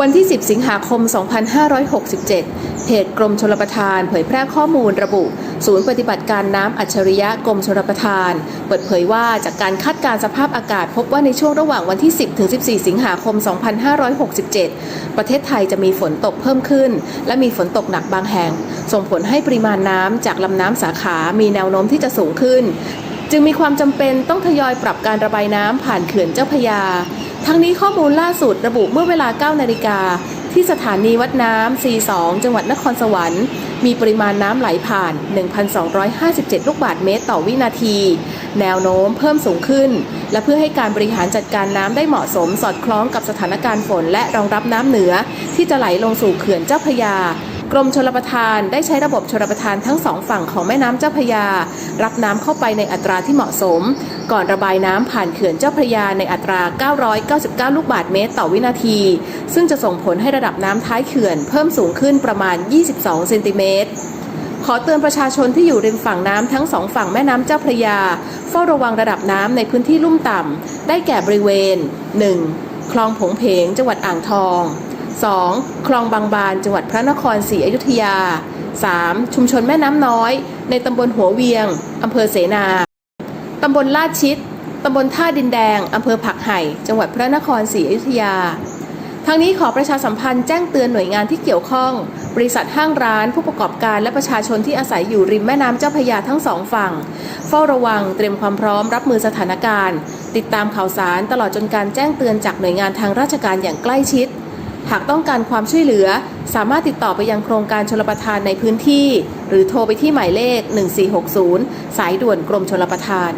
วันที่ 10 สิงหาคม 2567 เพจกรมชลประทานเผยแพร่ข้อมูลระบุ ศูนย์ปฏิบัติการน้ำอัจฉริยะกรมชลประทาน เปิดเผยว่าจากการคาดการณ์สภาพอากาศ พบว่าในช่วงระหว่างวันที่ 10 ถึง 14 สิงหาคม 2567 ประเทศไทยจะมีฝนตกเพิ่มขึ้น และมีฝนตกหนักบางแห่ง ส่งผลให้ปริมาณน้ำจากลำน้ำสาขามีแนวโน้มที่จะสูงขึ้น จึงมีความจำเป็นต้องทยอยปรับการระบายน้ำผ่านเขื่อนเจ้าพยา ทั้งนี้ข้อมูลล่าสุดระบุเมื่อเวลา 9 นาฬิกา ที่สถานีวัดน้ำ C2 จังหวัดนครสวรรค์ มีปริมาณน้ำไหลผ่าน 1,257 ลูกบาศก์เมตรต่อวินาที แนวโน้มเพิ่มสูงขึ้น และเพื่อให้การบริหารจัดการน้ำได้เหมาะสมสอดคล้องกับสถานการณ์ฝนและรองรับน้ำเหนือ ที่จะไหลลงสู่เขื่อนเจ้าพระยา กรมชลประทานได้ใช้ระบบชลประทานทั้งสองฝั่งของแม่น้ำเจ้าพระยา รับน้ำเข้าไปในอัตราที่เหมาะสม ก่อนระบายน้ำผ่านเขื่อนเจ้าพระยาในอัตรา 999 ลูกบาศก์เมตรต่อวินาที ซึ่งจะส่งผลให้ระดับน้ำท้ายเขื่อนเพิ่มสูงขึ้นประมาณ 22 เซนติเมตรขอเตือนประชาชนที่อยู่ริมฝั่งน้ำทั้งสองฝั่งแม่น้ำเจ้าพระยา เฝ้าระวังระดับน้ำในพื้นที่ลุ่มต่ำ ได้แก่บริเวณ 1. คลองผงเพงจังหวัดอ่างทอง 2. คลองบางบาน จังหวัดพระนครศรีอยุธยา 3. ชุมชนแม่น้ำน้อย ในตำบลหัวเวียง อำเภอเสนา ตำบลลาดชิด ตำบลท่าดินแดง อำเภอผักไห่ จังหวัดพระนครศรีอยุธยา ทางนี้ขอประชาสัมพันธ์แจ้งเตือนหน่วยงานที่เกี่ยวข้อง บริษัทห้างร้านผู้ประกอบการและประชาชนที่อาศัยอยู่ริมแม่น้ำเจ้าพระยาทั้งสองฝั่ง เฝ้าระวังเตรียมความพร้อมรับมือสถานการณ์ ติดตามข่าวสารตลอดจนการแจ้งเตือนจากหน่วยงานทางราชการอย่างใกล้ชิด หากต้องการความช่วยเหลือ สามารถติดต่อไปยังโครงการชลประทานในพื้นที่ หรือโทรไปที่หมายเลข 1460 สายด่วนกรมชลประทาน